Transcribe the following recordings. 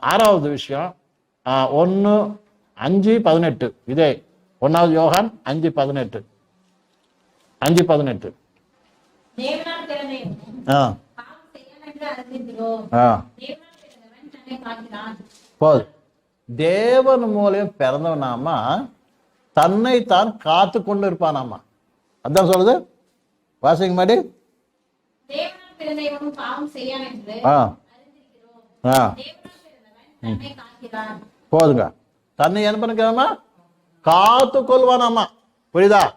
ஆறாவது விஷயம் ஒன்று அஞ்சு பதினெட்டு. இதே ஒன்றாவது யோகான் அஞ்சு பதினெட்டு. அஞ்சு பதினெட்டு. போது. தேவன் மூலியம் பிறந்தவனாமா தன்னை தான் காத்து கொண்டு இருப்பானாமா. அதான் சொல்லுது. வாசிங்க மாடி ஆ. ஆ. போதுங்க. தன்னை என்ன பண்ணிக்கிறமா காத்து கொள்வானாமா புரியுதா?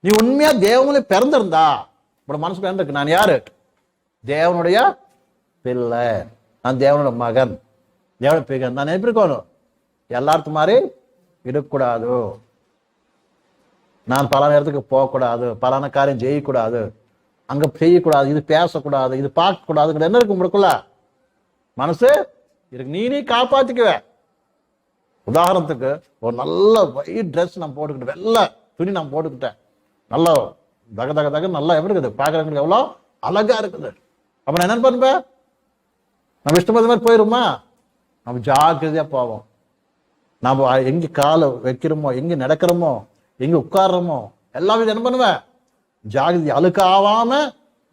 நீ உண்மையா தேவனுடைய பிறந்திருந்தா இப்ப மனசுக்கு என்ன இருக்கு? நான் யாரு? தேவனுடைய பிள்ளை. நான் தேவனோட மகன். தேவனுடைய பிகன் நான் எப்படி இருக்கணும்? எல்லாத்து மாதிரி இருக்கக்கூடாது நான் பல நேரத்துக்கு போகக்கூடாது. பலான காரியம் செய்யக்கூடாது. அங்க செய்யக்கூடாது. இது பேசக்கூடாது. இது பார்க்கக்கூடாதுங்கிற என்ன இருக்கு உங்களுக்குள்ள. மனசு இருக்கு நீனே காப்பாத்திக்குவ. உதாரணத்துக்கு ஒரு நல்ல ஒயிட் ட்ரெஸ் நான் போட்டுக்கிட்டேன் வெள்ளை துணி நான் போட்டுக்கிட்டேன். நல்லா தக தக தக நல்லா எப்படி இருக்குது? பார்க்குறவங்களுக்கு எவ்வளோ அழகா இருக்குது. அப்ப நான் என்ன பண்ணுவேன் நம்ம இஷ்டப்பட்ட மாதிரி போயிருமா? நம்ம ஜாக்கிரதையா போவோம். நம்ம எங்க காலை வைக்கிறோமோ எங்க நடக்கிறோமோ எங்க உட்கார்றோமோ எல்லாமே என்ன பண்ணுவேன் ஜாக்கிரதை அழுக்காவாம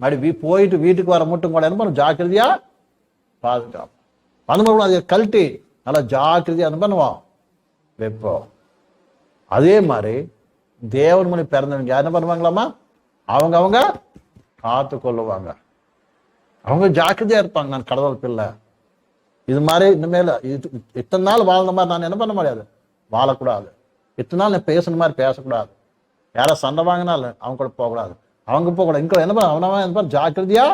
மறுபடி போயிட்டு வீட்டுக்கு வர மட்டும் கூட என்ன பண்ணும் ஜாக்கிரதையா பாதுகாப்பு அந்த மாதிரி அதை கழட்டி நல்லா ஜாக்கிரதையாக என்ன பண்ணுவோம் வைப்போம். அதே மாதிரி தேவன் மொழி பிறந்தவங்க யார் என்ன பண்ணுவாங்களாமா அவங்க அவங்க காத்து கொள்ளுவாங்க. அவங்க ஜாக்கிரதையா இருப்பாங்க நான் கடவுள் பிள்ளை. இது மாதிரி இனிமேல் இது இத்தனை நாள் வாழ்ந்த மாதிரி நான் என்ன பண்ண முடியாது? வாழக்கூடாது. இத்தனை நாள் நான் பேசுன மாதிரி பேசக்கூடாது. யாரோ சண்டை வாங்கினாலும் அவங்க கூட போகக்கூடாது. அவங்க போகக்கூடாது. இங்க என்ன பண்ண அவனவன் என்ன பண்ண ஜாக்கிரதையா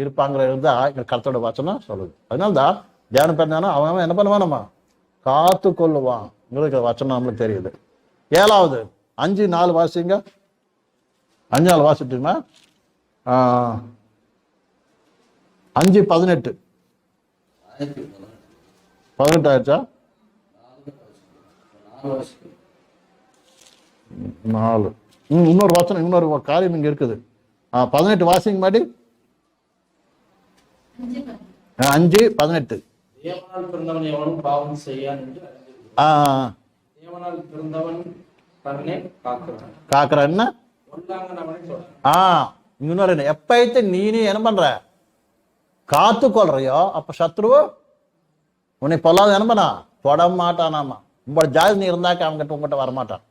இருப்பாங்கிற இருந்தா எங்க கருத்தோட வச்சனம் சொல்லுது. அதனால தான் தியானம் பண்ணானா அவன் அவன் என்ன பண்ணுவானம்மா? காத்து கொள்ளுவான் உங்களுக்கு வச்சனம் நம்மளுக்கு தெரியுது. ஏழாவது அஞ்சு நாலு வாசிங்க. அஞ்சு நாள் வாசிட்டுமா அஞ்சு பதினெட்டு. பதினெட்டு ஆயிடுச்சா? நாலு. ம், இன்னொரு வசனம் இன்னொரு காரியம் இங்க இருக்குது. ஆ, பதினெட்டு வாசிங்க மாடி ஆ, அஞ்சு பதினெட்டு. தேவனால் பிறந்தவன் எவனும் பாவம் செய்யான் என்று தேவனால் பிறந்தவன் தன்னை காக்கிறான். காக்குற என்ன? ஒல்லாங்கன் அவனை தொடர் ஆ இன்னொரு என்ன? எப்பயிட்டு நீ நீ என்ன பண்ற? காத்து கொள்றையோ அப்ப சத்ருவு உன்னை பொல்லாத என்ன பண்ணா? தொட மாட்டானாமா உங்களோட ஜாதி நீ இருந்தாக்க அவங்ககிட்ட உங்ககிட்ட வரமாட்டான்.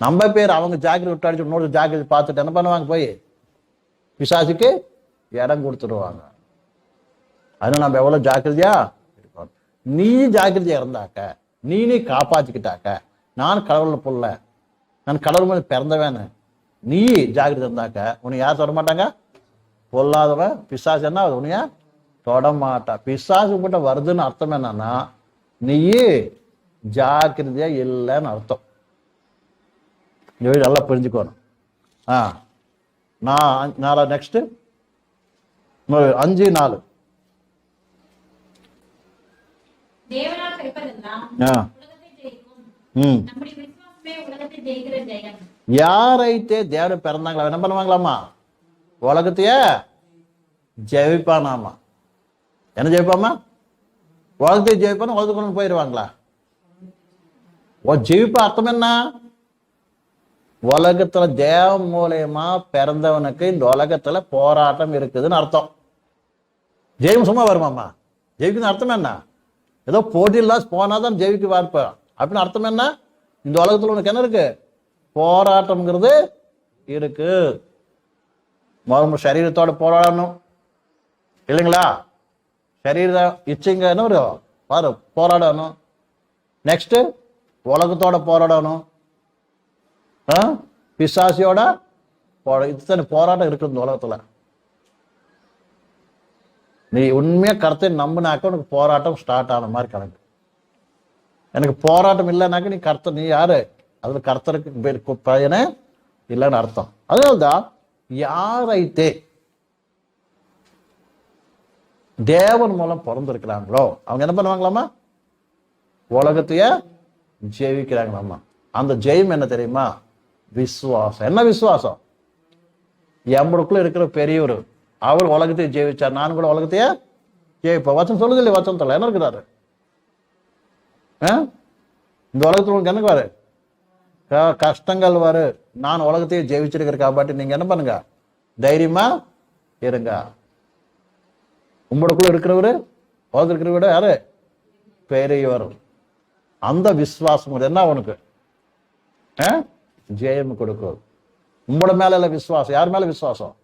நம்ம பேர் அவங்க ஜாக்கிரதை விட்டு அடிச்சு இன்னொரு ஜாக்கிரதை பார்த்துட்டு என்ன பண்ணுவாங்க போய்? பிசாசுக்கு இடம் கொடுத்துடுவாங்க. அதனால நம்ம எவ்வளவு ஜாக்கிரதையா இருக்கணும். நீ ஜாக்கிரதையா இருந்தாக்க நீ நீ காப்பாத்திக்கிட்டாக்க நான் கடவுள் புள்ள நான் கடவுள் மேல பிறந்தவேன்னு நீ ஜாக்கிரதை இருந்தாக்க உன்னை யார் தொட மாட்டாங்க? பொல்லாதவன் பிசாசு என்ன ஆகுது உன்னைய? தொட மாட்டான் பிசாசு கிட்ட வருதுன்னு அர்த்தம் என்னன்னா நீ ஜாக்கிரதையா இல்லைன்னு அர்த்தம். நல்லா புரிஞ்சுக்கணும். ஆ. நான் நாலா நெக்ஸ்ட்டு அஞ்சு நாலு தேவனால் பிறப்பதெல்லாம் ஆ உலகத்தை ஜெயிக்கும் ம் நம்முடைய விசுவாசமே உலகத்தை ஜெயிக்கிற ஜெயம் யாரைத்தே தேவன் பிறந்தாங்களா? என்ன பண்ணுவாங்களாமா உலகத்தையே ஜெயிப்பானாமா என்ன ஜெயிப்பாமா உலகத்தையே ஜெயிப்பான உலகத்துக்கு போயிடுவாங்களா? ஓ ஜெயிப்ப அர்த்தம் என்ன? உலகத்துல தேவ மூலியமா பிறந்தவனுக்கு இந்த உலகத்துல போராட்டம் இருக்குதுன்னு அர்த்தம். ஜெயம் சும்மா வருமாமா ஜெயிக்கணும் அர்த்தம் என்ன? ஏதோ போட்டினாச்சும் போனால் தான் ஜெயிக்க பார்ப்பேன் அப்படின்னு அர்த்தம் என்ன? இந்த உலகத்தில் உனக்கு என்ன இருக்கு? போராட்டம்ங்கிறது இருக்கு. முதல்ல சரீரத்தோட போராடணும். இல்லைங்களா? சரீர இச்சைங்க என்ன வரும்? பாரு போராடணும். நெக்ஸ்ட் உலகத்தோட போராடணும். ஆ? பிசாசியோட போ இத்தனை போராட்டம் இருக்குது இந்த உலகத்தில். நீ உண்மையாக கருத்தை நம்பினாக்க உனக்கு போராட்டம் ஸ்டார்ட் ஆன மாதிரி கணக்கு. எனக்கு போராட்டம் இல்லைனாக்க நீ கர்த்தர் நீ யாரு? அதில் கர்த்தருக்கு பேர் பயனே இல்லைன்னு அர்த்தம். அதனால்தான் யாரைத்தே தேவன் மூலம் பிறந்திருக்கிறாங்களோ அவங்க என்ன பண்ணுவாங்களாமா உலகத்தையே ஜெயிக்கிறாங்களாமா அந்த ஜெயம் என்ன தெரியுமா? விசுவாசம். என்ன விசுவாசம்? எம்பளுக்குள்ள இருக்கிற பெரியவர் அவர் உலகத்தையே ஜெயிச்சார். நான் கூட உலகத்தையே ஜெயிப்பேன். வச்சம் சொல்லுது இல்லையா? தலை என்ன இருக்கிறாரு? ஆ? இந்த உலகத்துல உங்களுக்கு என்ன வரு? கஷ்டங்கள் வரு. நான் உலகத்தையே ஜெயிச்சிருக்கிற காப்பாட்டி நீங்க என்ன பண்ணுங்க? தைரியமா இருங்க. உங்களுக்குள்ள இருக்கிறவரு உலகத்தில் இருக்கிறவரு யாரு? பெரியவர். அந்த விசுவாசம் என்ன உனக்கு? ஆ? ஜெயம் கொடுக்கும். உங்களோட மேல விசுவாசம். யார் மேல விசுவாசம்?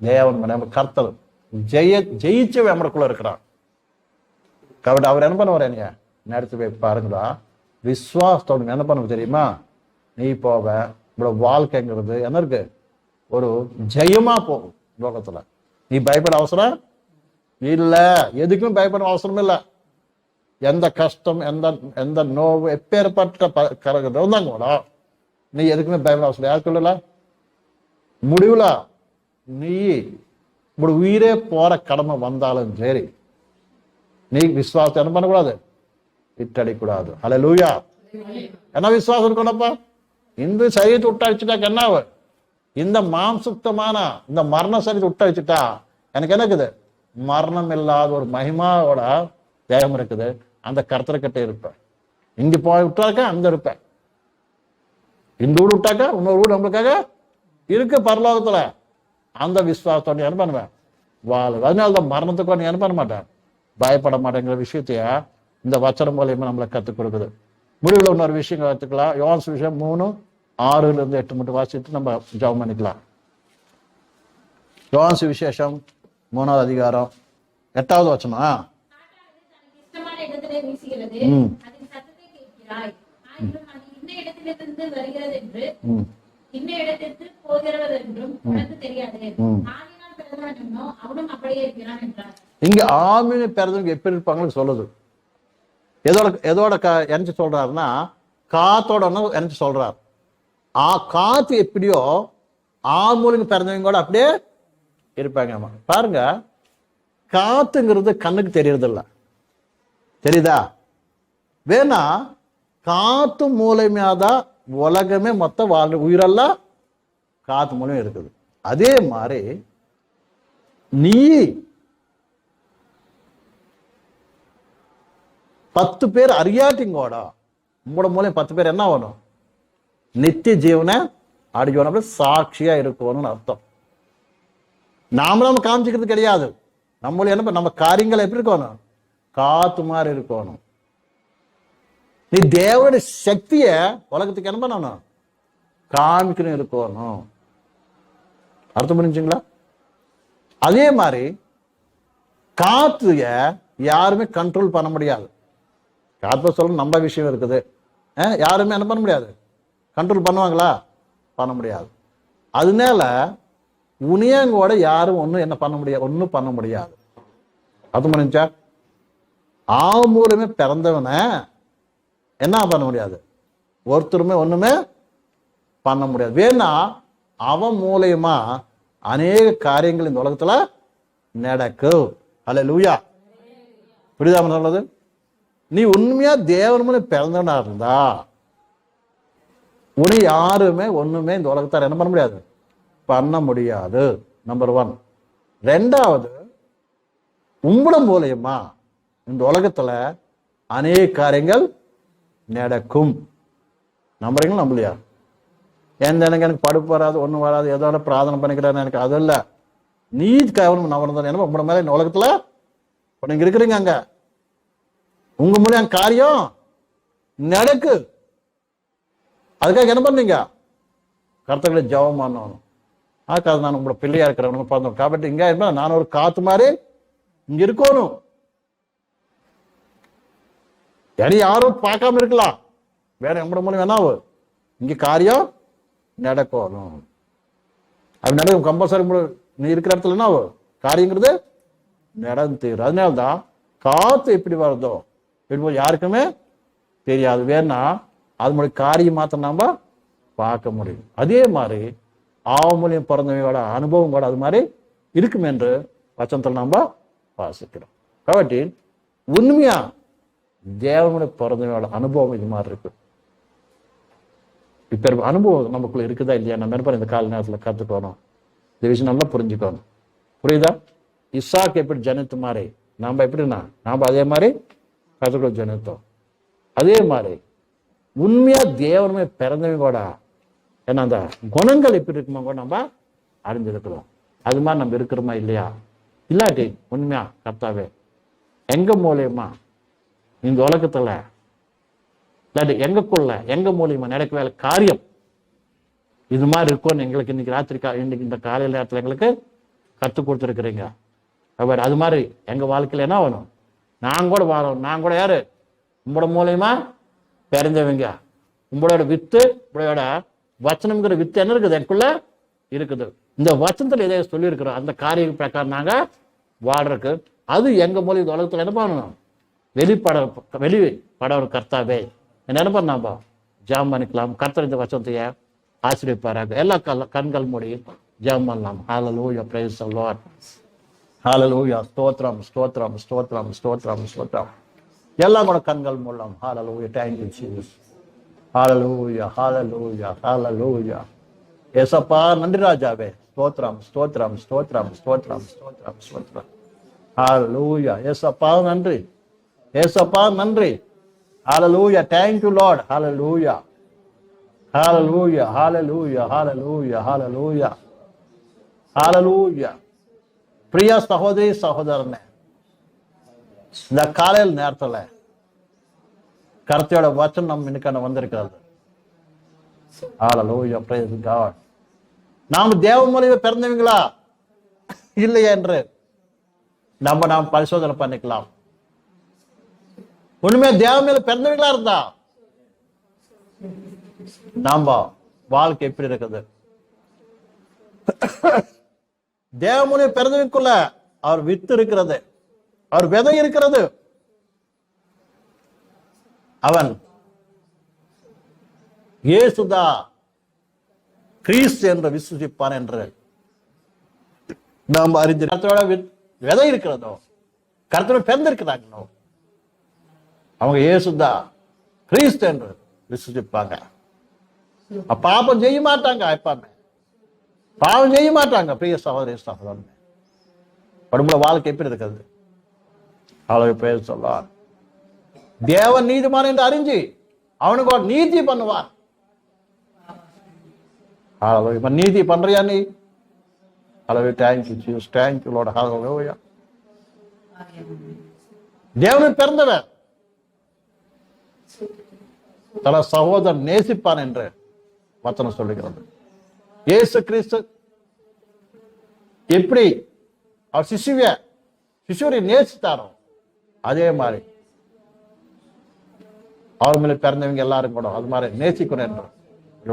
தேவன் மேல நம்ம கர்த்தர் ஜெய ஜெயிச்சு நம்மளுக்குள்ள இருக்கிறான் కాబట్టి அவர் என்ன பண்ணுவார் என்னைய நடத்தி போய் பாருங்களா விசுவாசத்தோட என்ன பண்ண தெரியுமா நீ போவ உங்களோட வாழ்க்கைங்கிறது என்ன இருக்கு ஒரு ஜெயமா போகும் லோகத்துல நீ பயப்பட அவசரம் இல்ல எதுக்கும் பயப்பட அவசரம் இல்ல எந்த கஷ்டம் எந்த எந்த நோவு எப்பேற்பட்ட ப- கரகம் இருந்தாங்க கூட நீ எதுக்குமே பயப்பட அவசரம் யார் சொல்லல முடிவுல நீ இப்படி உயிரே போற கடமை வந்தாலும் சரி நீ விசுவாசத்தை என்ன பண்ணக்கூடாது? விட்டடிக்கூடாது ஹலோ லூயா என்ன விசுவாசம் இருக்கணும்ப்பா இந்த சரீரத்தை விட்டடிச்சுட்டாக்க என்ன இந்த மாம்சுத்தமான இந்த மரண சரீரத்தை விட்டடிச்சுட்டா எனக்கு என்ன இருக்குது? மரணம் இல்லாத ஒரு மகிமாவோட தேகம் இருக்குது. அந்த கர்த்தர்கிட்ட இருப்பேன். இங்க போய் விட்டாக்க அங்க இருப்பேன். இந்த வீடு விட்டாக்கா இன்னொரு வீடு நம்மளுக்காக இருக்கு பரலோகத்துல. அந்த விசுவாசத்தோட என்ன பண்ணுவேன் வாழு. அதனால தான் மரணத்துக்கு என்ன பண்ண மாட்டேன் பயப்பட மாட்டேங்கிற விஷயத்தைய இந்த வச்சனம் மூலியமா நம்மளை கற்றுக் கொடுக்குது. முடிவில் இன்னொரு விஷயங்கள் கற்றுக்கலாம் யோன்ஸ் விஷயம் மூணு ஆறுல இருந்து எட்டு மட்டும் வாசிட்டு நம்ம ஜெபம் பண்ணிக்கலாம். யோன்ஸ் விசேஷம் மூணாவது அதிகாரம் எட்டாவது வீசுகிறது. ம். உனக்கு தெரியாது. பிறந்தவன் என்னோ அவனும் அப்படியே இருக்கிறான் என்றார். இங்க ஆமினு பிறந்தவங்க எப்படி இருப்பாங்கன்னு சொல்லுது எதோட எதோட க என்னச்சு சொல்றாருன்னா காத்தோட என்னச்சு சொல்றார். ஆ காத்து எப்படியோ ஆமூலிங்க பிறந்தவங்க கூட அப்படியே இருப்பாங்க பாருங்க காத்துங்கிறது கண்ணுக்கு தெரியறது இல்ல தெரியுதா? வேணா காத்து மூலயமாதான் உலகமே மொத்த வாழ் உயிரெல்லாம் காத்து மூலம் இருக்குது அதே மாதிரி நீ பத்து பேர் அறியாட்டிங்கோட உங்களோட மூலம் பத்து பேர் என்ன ஆகணும் நித்திய ஜீவனை அடிக்கணும் சாட்சியா இருக்கணும்னு அர்த்தம். நாம நம்ம காமிச்சிக்கிறது கிடையாது. நம்மள என்ன நம்ம காரியங்கள் எப்படி இருக்கணும்? காத்து மாதிரி இருக்கணும். நீ தேவனுடைய சக்தியை உலகத்துக்கு என்ன பண்ணணும்? காமிக்கணும் இருக்கணும். அர்த்தம் புரிஞ்சுங்களா? அதே மாதிரி காத்துய யாருமே கண்ட்ரோல் பண்ண முடியாது. காத்து சொல்ல நம்ம விஷயம் இருக்குது. யாருமே என்ன பண்ண முடியாது? கண்ட்ரோல் பண்ணுவாங்களா? பண்ண முடியாது. அதனால உனியங்கோட யாரும் ஒன்றும் என்ன பண்ண முடியாது ஒன்றும் பண்ண முடியாது. அது முடிஞ்சா ஆ மூலமே பிறந்தவனை என்ன பண்ண முடியாது? ஒருத்தருமே ஒன்றுமே பண்ண முடியாது. வேணா அவன் மூலியமா அநேக காரியங்கள் இந்த உலகத்துல நடக்கும். அல்ல லூயா புரியுதா சொல்றது நீ உண்மையா தேவன் மூலம் பிறந்தவனா இருந்தா உனி யாருமே ஒண்ணுமே இந்த உலகத்தார் என்ன பண்ண முடியாது? பண்ண முடியாது. நம்பர் ஒன் ரெண்டாவது உங்கள மூலியமா இந்த உலகத்துல அநேக காரியங்கள் நடக்கும். நம்புறீங்களா நம்பலையா ஏன் எனக்கு எனக்கு படுப்பு வராது ஒன்றும் வராது ஏதோ பிரார்த்தனை பண்ணிக்கிறாரு எனக்கு அது இல்ல. நீ கவனம் நவரம் தான் ஏன்னா உங்களோட மேலே இந்த உலகத்தில் இப்போ நீங்கள் இருக்கிறீங்க அங்க. உங்க மூலியம் காரியம் நடக்கு. அதுக்காக என்ன பண்ணீங்க? கருத்துக்களை ஜபம் பண்ணணும். ஆக்காது நான் உங்களோட பிள்ளையா இருக்கிறேன் நம்ம பார்த்தோம் காப்பட்டு இங்கே இருப்பேன் நான் ஒரு காத்து மாதிரி இங்க இருக்கணும். யாரையும் யாரும் பார்க்காம இருக்கலாம். வேற எங்கூட மூலம் வேணாவு இங்க காரியம் நடக்கணும் அது நடக்கும் கம்பல்சரி நீ இருக்கிற இடத்துல என்ன ஆகும் காரியங்கிறது நடந்து அதனால தான் காத்து எப்படி வருதோ எப்படி போய் யாருக்குமே தெரியாது வேணா அதனுடைய காரியம் மாத்திரம் நாம பார்க்க முடியும் அதே மாதிரி ஆவ மூலியம் பிறந்தவையோட அனுபவம் கூட அது மாதிரி இருக்கும் என்று வச்சனத்தில் நாம வாசிக்கிறோம் కాబట్టి உண்மையா தேவனுடைய பிறந்தவையோட அனுபவம் இது மாதிரி இருக்கு இப்போ அனுபவம் நமக்குள்ள இருக்குதா இல்லையா? நம்ம என்ன இந்த கால நேரத்துல கத்துக்கணும். இந்த விஷயம் நல்லா புரிஞ்சுக்கணும். புரியுதா? இசாக் எப்படி ஜனித்து மாதிரி? நாம் எப்படின்னா நாம் அதே மாதிரி கற்றுக்கணும் ஜனித்தோம் அதே மாதிரி உண்மையா தேவனமே பிறந்தவங்க கூட ஏன்னா அந்த குணங்கள் எப்படி இருக்குமோ கூட நம்ம அறிஞ்சிருக்கிறோம் அது மாதிரி நம்ம இருக்கிறோமா இல்லையா? இல்லாட்டி உண்மையா கர்த்தாவே எங்க மூலியமா இந்த உலகத்துல இல்லாட்டி எங்கக்குள்ள எங்க மூலியமா நடக்க வேலை காரியம்? இது மாதிரி இருக்கும்னு எங்களுக்கு இன்னைக்கு ராத்திரி கா இன்னைக்கு இந்த காலையில நேரத்தில் எங்களுக்கு கற்றுக் கொடுத்துருக்குறீங்க. அவர் அது மாதிரி எங்க வாழ்க்கையில என்ன வேணும்? நான் கூட வாழணும். நான் கூட யாரு? உங்களோட மூலயமா பிறந்தவங்க உங்களோட வித்து உங்களோட வச்சனம்ங்கிற வித்து என்ன இருக்குது? எனக்குள்ள இருக்குது. இந்த வச்சனத்தில் எதை சொல்லியிருக்கிறோம். அந்த காரியம் பிரகாரம் நாங்கள் வாழ்றதுக்கு. அது எங்க மூலியம் உலகத்தில் என்ன பண்ணணும்? வெளிப்பட வெளிப்பட ஒரு கர்த்தாவே. என்ன என்ன ஜாம் பண்ணிக்கலாம். கர்த்தர் இந்த வசனத்தைய ஆசிரியப்பாராக எல்லா கல கண்கள் மூடி ஜாம் பண்ணலாம். ஹalleluya praise the lord. ஹalleluya ஸ்தோத்திரம் ஸ்தோத்திரம் ஸ்தோத்திரம் ஸ்தோத்திரம் ஸ்தோத்திரம். எல்லாம் கூட கண்கள் மூலம் ஹalleluya ஹாலல் you jesus. ஹalleluya ஹalleluya ஹalleluya ஏசப்பா நன்றி ராஜாவே. ஸ்தோத்ரம் ஸ்தோத்ரம் ஸ்தோத்ரம் ஸ்தோத்திரம் ஸ்தோத்திரம் ஸ்தோத்திரம். ஹalleluya ஏசப்பா நன்றி. ஏசப்பா நன்றி. ஹாலலூயா தேங்க்யூ லார்ட் ஹாலலூயா ஹாலலூயா ஹாலலூயா ஹாலலூயா ஹாலலூயா ஹாலலூயா பிரிய சகோதரி சகோதரனே இந்த காலையில் நேரத்தில் கருத்தையோட வச்சனம் இன்னைக்கான வந்திருக்கிறது ஹாலலூயா பிரைஸ் காட் நாம் தேவ மொழியை பிறந்தவங்களா இல்லை என்று நம்ம நாம் பரிசோதனை பண்ணிக்கலாம் ஒண்ணுமே தேவ மேல பிறந்தவங்களா இருந்தா? நாம வாழ்க்கை எப்படி இருக்குது? தேவமுனை பிறந்தவனுக்குள்ள அவர் வித்து இருக்கிறது. அவர் விதை இருக்கிறது. அவன் ஏசுதா கிறிஸ்து என்று விசுவசிப்பான் என்று நாம் அறிந்து வித்- விதை இருக்கிறதோ? கருத்தோட பிறந்திருக்கிறாங்க அவங்க இயேசுதா கிறிஸ்து என்று விசுவசிப்பாங்க. பாபம் பாப்பம் செய்ய மாட்டாங்க எப்பவுமே பாவம் செய்ய மாட்டாங்க பிரிய சகோதரி சகோதரன். உடம்புல வாழ்க்கை எப்படி இருக்கிறது? அளவு பேர் சொல்லுவார். தேவன் நீதிமான் என்று அறிஞ்சு அவனுக்கு ஒரு நீதி பண்ணுவார். அளவு இப்ப நீதி பண்றியா நீ? அளவு தேங்க்யூ ஜீஸ் தேங்க்யூ லோட ஹalleluya தேவனும் பிறந்தவர். தன சகோதரன் நேசிப்பான் என்று வச்சனம் சொல்லுகிறது. இயேசு கிறிஸ்து எப்படி அவர் சிசுவிய சிசுவரை நேசித்தாரோ அதே மாதிரி அவர் மேல பிறந்தவங்க எல்லாரும் கூட அது மாதிரி நேசிக்கணும் என்று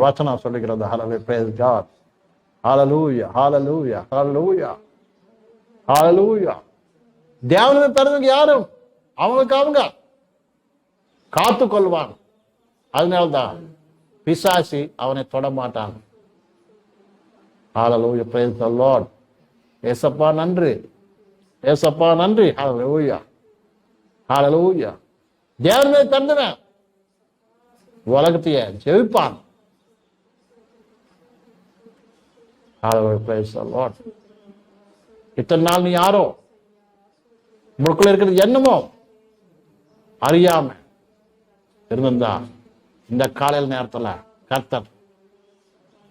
வச்சனம் சொல்லுகிறது. ஹலவே பிரேஸ் காட் ஹாலலூயா ஹாலலூயா ஹாலலூயா ஹாலலூயா தேவனுமே பிறந்தவங்க யாரும் அவங்களுக்கு அவங்க. காத்து கொள்வான் அதனால்தான் பிசாசி அவனை தொட மாட்டான். ஹalleluya praise the ஏசப்பா நன்றி. ஏசப்பா நன்றி. ஹalleluya ஹalleluya தேவனை தந்தவன் உலகத்தைய ஜெயிப்பான். ஹalleluya praise the lord. இத்தனை நாள் நீ யாரோ? உங்களுக்குள்ள இருக்கிறது என்னமோ? அறியாம இருந்திருந்தா. இந்த காலையில் நேரத்தில் கர்த்தர்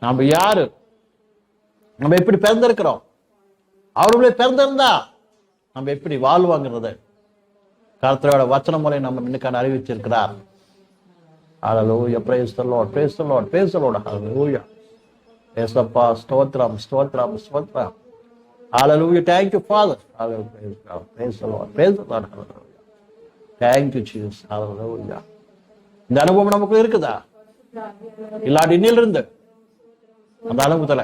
நம்ம யாரு நம்ம எப்படி பிறந்திருக்கிறோம் அவர்களே பிறந்திருந்தா நம்ம எப்படி வாழ்வாங்கிறது கர்த்தரோட வச்சன முறை நம்ம இன்னைக்கான அறிவிச்சிருக்கிறார் அலலூயா பிரேசலோட் பிரேசலோட் பிரேசலோட் அலலூயா ஏசப்பா ஸ்தோத்ரம் ஸ்தோத்ரம் ஸ்தோத்ரம் hallelujah thank you father hallelujah praise Lord praise Lord hallelujah thank you Jesus hallelujah இந்த அனுபவம் நமக்கு இருக்குதா? இல்லாட்டி இன்னில் இருந்து அந்த அனுபவத்துல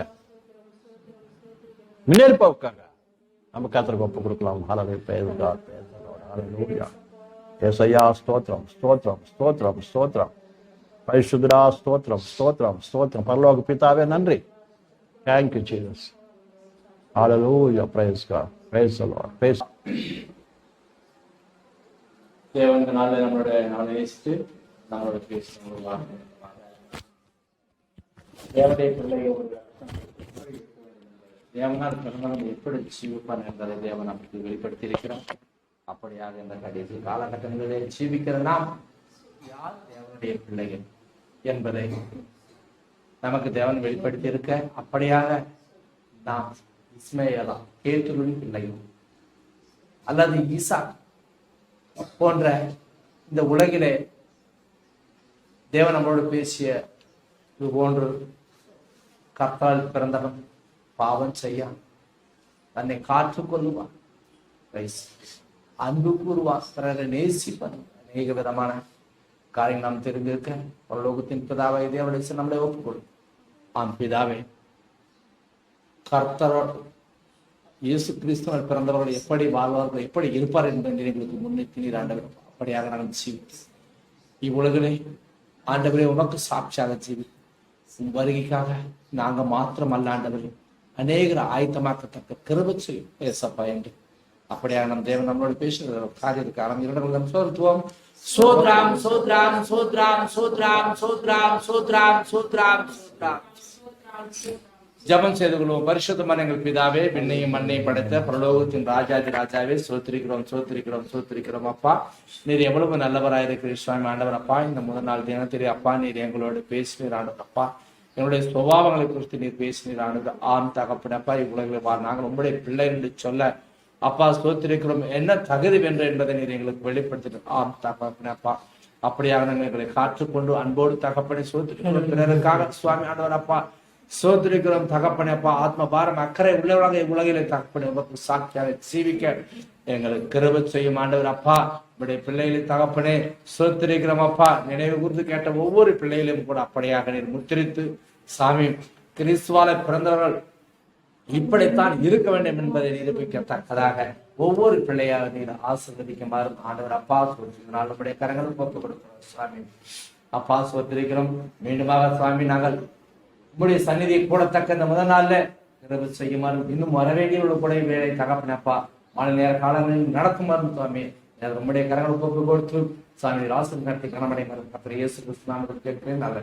முன்னேற்பாவுக்காக நம்ம கத்திரக்கு ஒப்பு கொடுக்கலாம். ஹalleluya praise God ஏசையா ஸ்தோத்திரம் ஸ்தோத்திரம் ஸ்தோத்திரம் ஸ்தோத்திரம். பரிசுதரா ஸ்தோத்திரம் ஸ்தோத்திரம் ஸ்தோத்திரம். பரலோக பிதாவே நன்றி. Thank you Jesus hallelujah praise God praise the Lord praise தேவன் இந்த நாளில் நம்மளுடைய நாளை நேசித்து நம்மளுக்கு பேசுகிறோம் தேவனுடைய தேவனால் பிறந்தவன் எப்படி ஜீவிப்பான் என்பதை தேவன் நமக்கு வெளிப்படுத்தி இருக்கிறோம் அப்படியாக இந்த கடைசி காலகட்டங்களிலே ஜீவிக்கிற நாம் யார் தேவனுடைய பிள்ளைகள் என்பதை நமக்கு தேவன் வெளிப்படுத்தி இருக்க அப்படியாக நாம் இஸ்மேயலா கேத்துருவின் பிள்ளைகள் அல்லது ஈசா போன்ற இந்த உலகிலே தேவன் நம்மளோடு பேசிய இது போன்று கர்த்தால் பிறந்தவன் பாவம் செய்யா தன்னை காற்று கொள்ளுவான் அன்பு கூறுவான். பிறரை நேசிப்பன். அநேக விதமான காரியங்கள் நாம் தெரிந்திருக்க பரலோகத்தின் பிதாவை தேவனுடைய நம்மளை ஒப்புக்கொள்ளும் ஆம் பிதாவே கர்த்தரோடு இயேசு கிறிஸ்துவல் பிறந்தவர்கள் எப்படி வாழ்வார்கள் எப்படி இருப்பார் என்பதை எங்களுக்கு முன்னே நீர் ஆண்டவர். அப்படியாக நாங்கள் ஜீவித்தோம் இவ்வுலகிலே ஆண்டவரே உமக்கு சாட்சியாக ஜீவி. உன் வருகைக்காக நாங்க மாத்திரம் அல்ல ஆண்டவரே. அநேகர் ஆயத்தமாக்கத்தக்க கிருபை செய்யும் ஏசப்பா என்று அப்படியா நம் தேவன் நம்மளோட பேசுகிற காரியத்துக்கு ஆரம்பிக்கிறோம் நம் சோத்ராம் சோத்ராம் சோத்ராம் சோத்ராம் சோத்ராம் சோத்ராம் சோத்ராம் சோத்ராம் சோத்ராம். ஜபம் செய்து கொள்வோம். பரிசுத்தமான எங்கள் பிதாவே விண்ணையும் மண்ணையும் படைத்த பிரலோகத்தின் ராஜாதி ராஜாவே சோத்திரிக்கிறோம் சோத்திரிக்கிறோம் சோத்திரிக்கிறோம் அப்பா. நீர் எவ்வளவு நல்லவராயிருக்கிறீர் சுவாமி ஆண்டவர் அப்பா. இந்த முதல் நாள் தினத்திலே அப்பா நீர் எங்களோடு பேசினீர் ஆண்டவர் அப்பா. எங்களுடைய சுபாவங்களை குறித்து நீர் பேசினீர் ஆண்டவர். ஆம் தகப்பனப்பா இவ்வுலகில் வா நாங்கள் உங்களுடைய பிள்ளை என்று சொல்ல அப்பா சோத்திரிக்கிறோம். என்ன தகுதி வென்று என்பதை நீர் எங்களுக்கு வெளிப்படுத்தின ஆம் தகப்பனப்பா அப்படியாக நாங்கள் எங்களை காற்றுக்கொண்டு அன்போடு தகப்பனை சோத்திரிக்கிறோம். பிறருக்காக சுவாமி ஆண்டவர் அப்பா. சோதரிக்கிறோம் தகப்பனே அப்பா ஆத்ம பாரம் அக்கறை உள்ளவராக உலகிலே தகப்பனே உமக்கு சாட்சியாக ஜீவிக்க எங்களுக்கு கிருப செய்யும் ஆண்டவர் அப்பா. இப்படி பிள்ளைகளை தகப்பனே சோத்திரிக்கிறோம் அப்பா நினைவு கூர்ந்து கேட்ட ஒவ்வொரு பிள்ளைகளையும் கூட அப்படியாக நீர் முத்திரித்து சாமி கிறிஸ்துவால பிறந்தவர்கள் இப்படித்தான் இருக்க வேண்டும் என்பதை நிரூபிக்கத்தக்கதாக ஒவ்வொரு பிள்ளையாக நீர் ஆசீர்வதிக்குமாறு ஆண்டவர் அப்பா சொல்லினால் நம்முடைய கரங்களும் ஒப்பு கொடுக்கிறோம் சுவாமி அப்பா சோத்திரிக்கிறோம் மீண்டுமாக சுவாமி நாங்கள் உங்களுடைய சந்நிதியை கூடத்தக்க இந்த முதல் நாள்ல நிறைவு செய்யுமாறு இன்னும் வரவேண்டிய உள்ள கூட வேலை தகப்பனப்பா மாலை நேர காலங்களில் நடத்துமாறு சுவாமி உங்களுடைய கரங்களை கோப்பு கொடுத்து சாமி ராசன் நடத்தி கணமடை மருந்து கத்திர இயேசு கிறிஸ்து நாமத்தில் கேட்கிறேன். நல்ல